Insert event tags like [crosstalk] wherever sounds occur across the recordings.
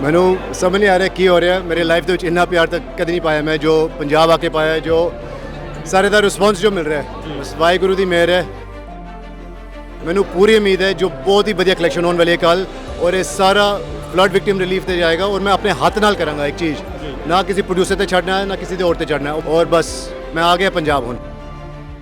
ਮੈਨੂੰ ਸਮਝ ਨਹੀਂ ਆ ਰਿਹਾ ਕੀ ਹੋ ਰਿਹਾ। ਮੇਰੇ ਲਾਈਫ ਦੇ ਵਿੱਚ ਇੰਨਾ ਪਿਆਰ ਤੱਕ ਕਦੇ ਨਹੀਂ ਪਾਇਆ ਮੈਂ, ਜੋ ਪੰਜਾਬ ਆ ਕੇ ਪਾਇਆ, ਜੋ ਸਾਰੇ ਦਾ ਰਿਸਪੌਂਸ ਜੋ ਮਿਲ ਰਿਹਾ ਹੈ। ਬਸ ਵਾਹਿਗੁਰੂ ਦੀ ਮਿਹਰ ਹੈ। ਮੈਨੂੰ ਪੂਰੀ ਉਮੀਦ ਹੈ ਜੋ ਬਹੁਤ ਹੀ ਵਧੀਆ ਕਲੈਕਸ਼ਨ ਹੋਣ ਵਾਲੀ ਹੈ ਕੱਲ ਔਰ ਇਹ ਸਾਰਾ ਫਲੱਡ ਵਿਕਟਿਮ ਰਿਲੀਫ ਤੇ ਜਾਏਗਾ ਔਰ ਮੈਂ ਆਪਣੇ ਹੱਥ ਨਾਲ ਕਰਾਂਗਾ ਇੱਕ ਚੀਜ਼। ਨਾ ਕਿਸੇ ਪ੍ਰੋਡਿਊਸਰ ਤੇ ਛੱਡਣਾ ਹੈ ਨਾ ਕਿਸੇ ਦੇ ਹੋਰ ਤੇ ਛੱਡਣਾ ਔਰ ਬਸ ਮੈਂ ਆ ਗਿਆ ਪੰਜਾਬ ਹੁਣ।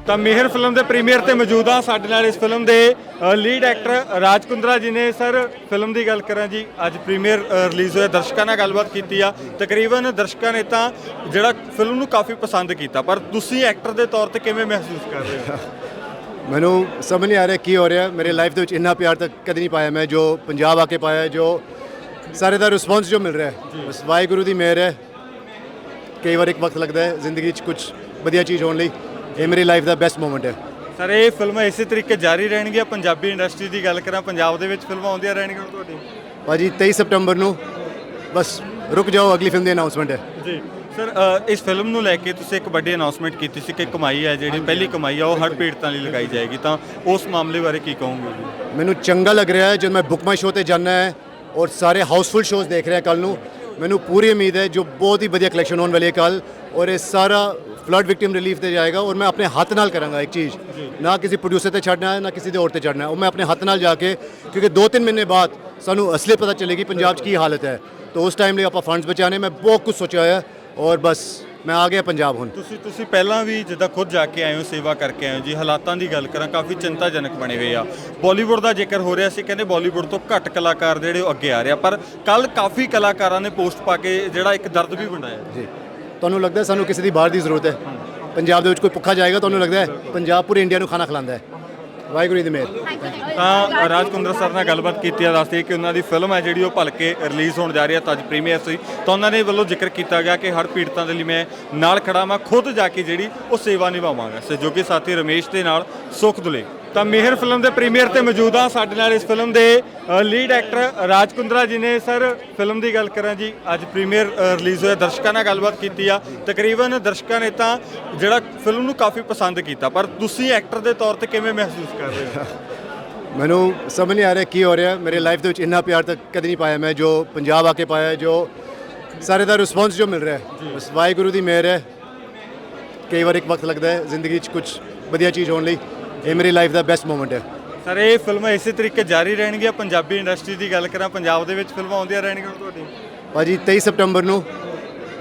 ਤਾਂ ਮਿਹਰ ਫਿਲਮ ਦੇ ਪ੍ਰੀਮੀਅਰ ਤੇ ਮੌਜੂਦ ਆ। ਸਾਡੇ ਨਾਲ ਇਸ ਫਿਲਮ ਦੇ ਲੀਡ ਐਕਟਰ ਰਾਜ ਕੁੰਦਰਾ ਜੀ ਨੇ। ਸਰ ਫਿਲਮ ਦੀ ਗੱਲ ਕਰਾਂ ਜੀ ਅੱਜ ਪ੍ਰੀਮੀਅਰ ਰਿਲੀਜ਼ ਹੋਇਆ। ਦਰਸ਼ਕਾਂ ਨਾਲ ਗੱਲਬਾਤ ਕੀਤੀ ਆ। ਤਕਰੀਬਨ ਦਰਸ਼ਕਾਂ ਨੇ ਤਾਂ ਜਿਹੜਾ ਫਿਲਮ ਨੂੰ ਕਾਫੀ ਪਸੰਦ ਕੀਤਾ ਪਰ ਤੁਸੀਂ ਐਕਟਰ ਦੇ ਤੌਰ ਤੇ ਕਿਵੇਂ ਮਹਿਸੂਸ ਕਰ ਰਹੇ ਹੋ? [laughs] ਮੈਨੂੰ ਸਮਝ ਨਹੀਂ ਆ ਰਿਹਾ ਕੀ ਹੋ ਰਿਹਾ। ਮੇਰੀ ਲਾਈਫ ਦੇ ਵਿੱਚ ਇੰਨਾ ਪਿਆਰ ਤੱਕ ਕਦੇ ਨਹੀਂ ਪਾਇਆ ਮੈਂ ਜੋ ਪੰਜਾਬ ਆ ਕੇ ਪਾਇਆ ਜੋ ਸਾਰੇ ਦਾ ਰਿਸਪੌਂਸ ਜੋ ਮਿਲ ਰਿਹਾ ਹੈ। ਬਸ ਵਾਹਿਗੁਰੂ ਦੀ ਮਿਹਰ ਹੈ। ਕਈ ਵਾਰ ਇੱਕ ਵਕਤ ਲੱਗਦਾ ਹੈ ਜ਼ਿੰਦਗੀ 'ਚ ਕੁਝ ਵਧੀਆ ਚੀਜ਼ ਹੋਣ ਲਈ। ਇਹ ਮੇਰੀ ਲਾਈਫ ਦਾ ਬੈਸਟ ਮੂਮੈਂਟ ਹੈ। ਸਰ ਇਹ ਫਿਲਮਾਂ ਇਸੇ ਤਰੀਕੇ ਜਾਰੀ ਰਹਿਣਗੀਆਂ। ਪੰਜਾਬੀ ਇੰਡਸਟਰੀ ਦੀ ਗੱਲ ਕਰਾਂ ਪੰਜਾਬ ਦੇ ਵਿੱਚ ਫਿਲਮਾਂ ਆਉਂਦੀਆਂ ਰਹਿਣਗੀਆਂ ਹੁਣ ਤੁਹਾਡੀ। ਭਾਜੀ 23 ਸਤੰਬਰ ਨੂੰ ਬਸ ਰੁਕ ਜਾਓ ਅਗਲੀ ਫਿਲਮ ਦੀ ਅਨਾਉਂਸਮੈਂਟ ਹੈ। ਜੀ। ਸਰ ਇਸ ਫਿਲਮ ਨੂੰ ਲੈ ਕੇ ਤੁਸੀਂ ਇੱਕ ਵੱਡੀ ਅਨਾਉਂਸਮੈਂਟ ਕੀਤੀ ਸੀ ਕਿ ਕਮਾਈ ਹੈ ਜਿਹੜੀ ਪਹਿਲੀ ਕਮਾਈ ਆ ਉਹ ਹਰ ਪੀੜਤਾਂ ਲਈ ਲਗਾਈ ਜਾਏਗੀ। ਤਾਂ ਉਸ ਮਾਮਲੇ ਬਾਰੇ ਕੀ ਕਹੋਗੇ? ਮੈਨੂੰ ਚੰਗਾ ਲੱਗ ਰਿਹਾ ਹੈ ਜਦ ਮੈਂ ਬੁੱਕ ਮਾਈ ਸ਼ੋਅ ਤੇ ਜਾਣਾ ਹੈ ਔਰ ਸਾਰੇ ਹਾਊਸਫੁੱਲ ਸ਼ੋਜ਼ ਦੇਖ ਰਿਹਾ ਕੱਲ ਨੂੰ। ਮੈਨੂੰ ਪੂਰੀ ਉਮੀਦ ਹੈ ਜੋ ਬਹੁਤ ਹੀ ਵਧੀਆ ਕਲੈਕਸ਼ਨ ਹੋਣ ਵਾਲੀ ਹੈ ਕੱਲ ਔਰ ਇਹ ਸਾਰਾ ਫਲੱਡ ਵਿਕਟਿਮ ਰਿਲੀਫ ਤੇ ਜਾਏਗਾ ਔਰ ਮੈਂ ਆਪਣੇ ਹੱਥ ਨਾਲ ਕਰਾਂਗਾ ਇੱਕ ਚੀਜ਼। ਨਾ ਕਿਸੇ ਪ੍ਰੋਡਿਊਸਰ ਤੇ ਛੱਡਣਾ ਹੈ ਨਾ ਕਿਸੇ ਦੇ ਹੋਰ ਤੇ ਛੱਡਣਾ ਹੈ। ਉਹ ਮੈਂ ਆਪਣੇ ਹੱਥ ਨਾਲ ਜਾ ਕੇ ਕਿਉਂਕਿ 2-3 ਮਹੀਨੇ ਬਾਅਦ ਸਾਨੂੰ ਅਸਲੀ ਪਤਾ ਚੱਲੇਗੀ ਪੰਜਾਬ 'ਚ ਕੀ ਹਾਲਤ ਹੈ। ਤਾਂ ਉਸ ਟਾਈਮ ਲਈ ਆਪਾਂ ਫੰਡਸ ਬਚਾਣੇ ਮੈਂ ਬਹੁਤ ਕੁਝ ਸੋਚਿਆ ਹੋਇਆ ਔਰ ਬਸ ਮੈਂ ਆ ਗਿਆ ਪੰਜਾਬ ਹੁਣ। ਤੁਸੀਂ ਤੁਸੀਂ ਪਹਿਲਾਂ ਵੀ ਜਿੱਦਾਂ ਖੁਦ ਜਾ ਕੇ ਆਏ ਹੋ ਸੇਵਾ ਕਰਕੇ ਆਏ ਹੋ ਜੀ ਹਾਲਾਤਾਂ ਦੀ ਗੱਲ ਕਰਾਂ ਕਾਫੀ ਚਿੰਤਾਜਨਕ ਬਣੇ ਹੋਏ ਆ। ਬਾਲੀਵੁੱਡ ਦਾ ਜ਼ਿਕਰ ਹੋ ਰਿਹਾ ਸੀ ਕਹਿੰਦੇ ਬਾਲੀਵੁੱਡ ਤੋਂ ਘੱਟ ਕਲਾਕਾਰ ਜਿਹੜੇ ਉਹ ਅੱਗੇ ਆ ਰਹੇ ਪਰ ਕੱਲ ਕਾਫੀ ਕਲਾਕਾਰਾਂ ਨੇ ਪੋਸਟ ਪਾ ਕੇ ਜਿਹੜਾ ਇੱਕ ਦਰਦ ਵੀ ਵੰਡਾਇਆ। ਜੀ। ਤੁਹਾਨੂੰ ਲੱਗਦਾ ਸਾਨੂੰ ਕਿਸੇ ਦੀ ਬਾਹਰ ਦੀ ਜ਼ਰੂਰਤ ਹੈ? ਪੰਜਾਬ ਦੇ ਵਿੱਚ ਕੋਈ ਭੁੱਖਾ ਜਾਏਗਾ ਤੁਹਾਨੂੰ ਲੱਗਦਾ ਹੈ? ਪੰਜਾਬ ਪੂਰੇ ਇੰਡੀਆ ਨੂੰ ਖਾਣਾ ਖਿਲਾਉਂਦਾ ਹੈ। ਵਾਹਿਗੁਰੂ ਦੀ ਮਿਹਰ। ਤਾਂ ਰਾਜ ਕੁੰਦਰ ਸਰ ਨਾਲ ਗੱਲਬਾਤ ਕੀਤੀ ਆ, ਦੱਸਦੇ ਕਿ ਉਹਨਾਂ ਦੀ ਫਿਲਮ ਹੈ ਜਿਹੜੀ ਉਹ ਭਲਕੇ ਰਿਲੀਜ਼ ਹੋਣ ਜਾ ਰਹੀ ਹੈ, ਤਾਂ ਅੱਜ ਪ੍ਰੀਮੀਅਰ ਸੀ। ਤਾਂ ਉਹਨਾਂ ਨੇ ਵੱਲੋਂ ਜ਼ਿਕਰ ਕੀਤਾ ਗਿਆ ਕਿ ਹਰ ਪੀੜਤਾਂ ਦੇ ਲਈ ਮੈਂ ਨਾਲ ਖੜਾ ਮੈਂ ਖੁਦ ਜਾ ਕੇ ਜਿਹੜੀ ਉਹ ਸੇਵਾ ਨਿਭਾਵਾਂਗਾ। ਸਹਿਯੋਗੀ ਸਾਥੀ ਰਮੇਸ਼ ਦੇ ਨਾਲ ਸੁਖ ਦੁਲੇ ਤਾਂ ਮਿਹਰ ਫਿਲਮ ਦੇ ਪ੍ਰੀਮੀਅਰ ਤੇ ਮੌਜੂਦ ਆ ਸਾਡੇ ਨਾਲ ਇਸ ਫਿਲਮ ਦੇ ਲੀਡ ਐਕਟਰ ਰਾਜ ਕੁੰਦਰਾ ਜੀ ਨੇ। ਸਰ ਫਿਲਮ ਦੀ ਗੱਲ ਕਰਾਂ ਜੀ ਅੱਜ ਪ੍ਰੀਮੀਅਰ ਰਿਲੀਜ਼ ਹੋਇਆ। ਦਰਸ਼ਕਾਂ ਨਾਲ ਗੱਲਬਾਤ ਕੀਤੀ ਆ। ਤਕਰੀਬਨ ਦਰਸ਼ਕਾਂ ਨੇ ਤਾਂ ਜਿਹੜਾ ਫਿਲਮ ਨੂੰ ਕਾਫੀ ਪਸੰਦ ਕੀਤਾ ਪਰ ਤੁਸੀਂ ਐਕਟਰ ਦੇ ਤੌਰ ਤੇ ਕਿਵੇਂ ਮਹਿਸੂਸ ਕਰ ਰਹੇ ਹੋ? [laughs] ਮੈਨੂੰ ਸਮਝ ਨਹੀਂ ਆ ਰਿਹਾ ਕੀ ਹੋ ਰਿਹਾ। ਮੇਰੀ ਲਾਈਫ ਦੇ ਵਿੱਚ ਇੰਨਾ ਪਿਆਰ ਤੱਕ ਕਦੇ ਨਹੀਂ ਪਾਇਆ ਮੈਂ ਜੋ ਪੰਜਾਬ ਆ ਕੇ ਪਾਇਆ ਜੋ ਸਾਰੇ ਦਾ ਰਿਸਪੌਂਸ ਜੋ ਮਿਲ ਰਿਹਾ ਹੈ। ਬਸ ਵਾਹਿਗੁਰੂ ਦੀ ਮਿਹਰ ਹੈ। ਕਈ ਵਾਰ ਇੱਕ ਵਕਤ ਲੱਗਦਾ ਹੈ ਜ਼ਿੰਦਗੀ 'ਚ ਕੁਝ ਵਧੀਆ ਚੀਜ਼ ਹੋਣ ਲਈ। ਇਹ ਮੇਰੀ ਲਾਈਫ ਦਾ ਬੈਸਟ ਮੂਮੈਂਟ ਹੈ। ਸਰ ਇਹ ਫਿਲਮਾਂ ਇਸੇ ਤਰੀਕੇ ਜਾਰੀ ਰਹਿਣਗੀਆਂ ਪੰਜਾਬੀ ਇੰਡਸਟਰੀ ਦੀ ਗੱਲ ਕਰਾਂ ਪੰਜਾਬ ਦੇ ਵਿੱਚ ਫਿਲਮਾਂ ਆਉਂਦੀਆਂ ਰਹਿਣਗੀਆਂ ਹੁਣ ਤੁਹਾਡੀ। ਭਾਜੀ 23 ਸਤੰਬਰ ਨੂੰ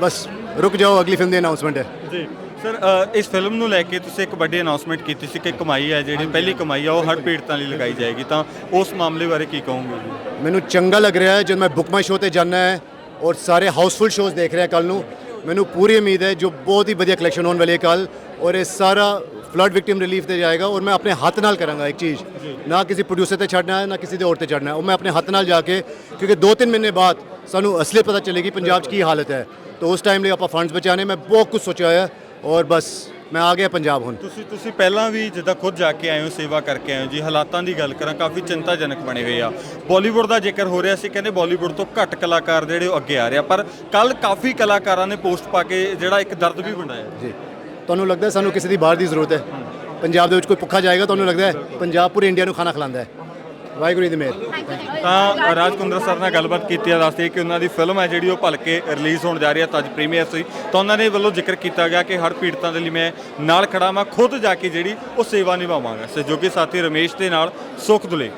ਬਸ ਰੁਕ ਜਾਓ ਅਗਲੀ ਫਿਲਮ ਦੀ ਅਨਾਉਂਸਮੈਂਟ ਹੈ। ਜੀ। ਸਰ ਇਸ ਫਿਲਮ ਨੂੰ ਲੈ ਕੇ ਤੁਸੀਂ ਇੱਕ ਵੱਡੀ ਅਨਾਉਂਸਮੈਂਟ ਕੀਤੀ ਸੀ ਕਿ ਕਮਾਈ ਹੈ ਜਿਹੜੀ ਪਹਿਲੀ ਕਮਾਈ ਆ ਉਹ ਹਰ ਪੀੜਤਾਂ ਲਈ ਲਗਾਈ ਜਾਏਗੀ। ਤਾਂ ਉਸ ਮਾਮਲੇ ਬਾਰੇ ਕੀ ਕਹੋਗੇ? ਜੀ ਮੈਨੂੰ ਚੰਗਾ ਲੱਗ ਰਿਹਾ ਹੈ ਜਦ ਮੈਂ ਬੁੱਕ ਮਾਈ ਸ਼ੋਅ ਤੇ ਜਾਣਾ ਹੈ ਔਰ ਸਾਰੇ ਹਾਊਸਫੁੱਲ ਸ਼ੋਜ਼ ਦੇਖ ਰਿਹਾ ਕੱਲ ਨੂੰ ਮੈਨੂੰ ਪੂਰੀ ਉਮੀਦ ਹੈ ਜੋ ਬਹੁਤ ਹੀ ਵਧੀਆ ਕਲੈਕਸ਼ਨ ਹੋਣ ਵਾਲੀ ਹੈ ਕੱਲ ਔਰ ਇਹ ਸਾਰਾ ਫਲੱਡ ਵਿਕਟਿਮ ਰਿਲੀਫ ਤੇ ਜਾਏਗਾ ਔਰ ਮੈਂ ਆਪਣੇ ਹੱਥ ਨਾਲ ਕਰਾਂਗਾ ਇੱਕ ਚੀਜ਼। ਨਾ ਕਿਸੇ ਪ੍ਰੋਡਿਊਸਰ ਤੇ ਛੱਡਣਾ ਹੈ ਨਾ ਕਿਸੇ ਦੇ ਹੋਰ ਤੇ ਛੱਡਣਾ ਹੈ। ਉਹ ਮੈਂ ਆਪਣੇ ਹੱਥ ਨਾਲ ਜਾ ਕੇ ਕਿਉਂਕਿ 2-3 ਮਹੀਨੇ ਬਾਅਦ ਸਾਨੂੰ ਅਸਲੀ ਪਤਾ ਚੱਲੇਗੀ ਪੰਜਾਬ 'ਚ ਕੀ ਹਾਲਤ ਹੈ। ਤਾਂ ਉਸ ਟਾਈਮ ਲਈ ਆਪਾਂ ਫੰਡਸ ਬਚਾਣੇ ਮੈਂ ਬਹੁਤ ਕੁਝ ਸੋਚਿਆ ਹੋਇਆ ਹੈ ਔਰ ਬਸ ਮੈਂ ਆ ਗਿਆ ਪੰਜਾਬ ਹੁਣ। ਤੁਸੀਂ ਤੁਸੀਂ ਪਹਿਲਾਂ ਵੀ ਜਿੱਦਾਂ ਖੁਦ ਜਾ ਕੇ ਆਏ ਹੋ ਸੇਵਾ ਕਰਕੇ ਆਏ ਹੋ ਜੀ ਹਾਲਾਤਾਂ ਦੀ ਗੱਲ ਕਰਾਂ ਕਾਫੀ ਚਿੰਤਾਜਨਕ ਬਣੇ ਹੋਏ ਆ। ਬਾਲੀਵੁੱਡ ਦਾ ਜ਼ਿਕਰ ਹੋ ਰਿਹਾ ਸੀ ਕਹਿੰਦੇ ਬਾਲੀਵੁੱਡ ਤੋਂ ਘੱਟ ਕਲਾਕਾਰ ਜਿਹੜੇ ਉਹ ਅੱਗੇ ਆ ਰਹੇ ਆ ਪਰ ਕੱਲ ਕਾਫੀ ਕਲਾਕਾਰਾਂ ਨੇ ਪੋਸਟ ਪਾ ਕੇ ਜਿਹੜਾ ਇੱਕ ਦਰਦ ਵੀ ਵੰਡਾਇਆ ਜੀ। ਤੁਹਾਨੂੰ ਲੱਗਦਾ ਸਾਨੂੰ ਕਿਸੇ ਦੀ ਬਾਹਰ ਦੀ ਜ਼ਰੂਰਤ ਹੈ? ਪੰਜਾਬ ਦੇ ਵਿੱਚ ਕੋਈ ਭੁੱਖਾ ਜਾਏਗਾ, ਤੁਹਾਨੂੰ ਲੱਗਦਾ ਹੈ ਪੰਜਾਬ ਪੂਰੇ ਇੰਡੀਆ ਨੂੰ ਖਾਣਾ ਖਿਲਾਉਂਦਾ ਹੈ? ਵਾਹਿਗੁਰੂ ਦੀ ਮਿਹਰ। ਤਾਂ ਰਾਜ ਕੁੰਦਰ ਸਰ ਨਾਲ ਗੱਲਬਾਤ ਕੀਤੀ ਆ, ਦੱਸਦੇ ਕਿ ਉਹਨਾਂ ਦੀ ਫਿਲਮ ਹੈ ਜਿਹੜੀ ਉਹ ਭਲਕੇ ਰਿਲੀਜ਼ ਹੋਣ ਜਾ ਰਹੀ ਹੈ, ਤਾਂ ਅੱਜ ਪ੍ਰੀਮੀਅਰ ਸੀ। ਤਾਂ ਉਹਨਾਂ ਦੇ ਵੱਲੋਂ ਜ਼ਿਕਰ ਕੀਤਾ ਗਿਆ ਕਿ ਹਰ ਪੀੜਤਾਂ ਦੇ ਲਈ ਮੈਂ ਨਾਲ ਖੜਾ ਮੈਂ ਖੁਦ ਜਾ ਕੇ ਜਿਹੜੀ ਉਹ ਸੇਵਾ ਨਿਭਾਵਾਂਗਾ। ਸਹਿਯੋਗੀ ਸਾਥੀ ਰਮੇਸ਼ ਦੇ ਨਾਲ ਸੁਖ ਦੁਲੇ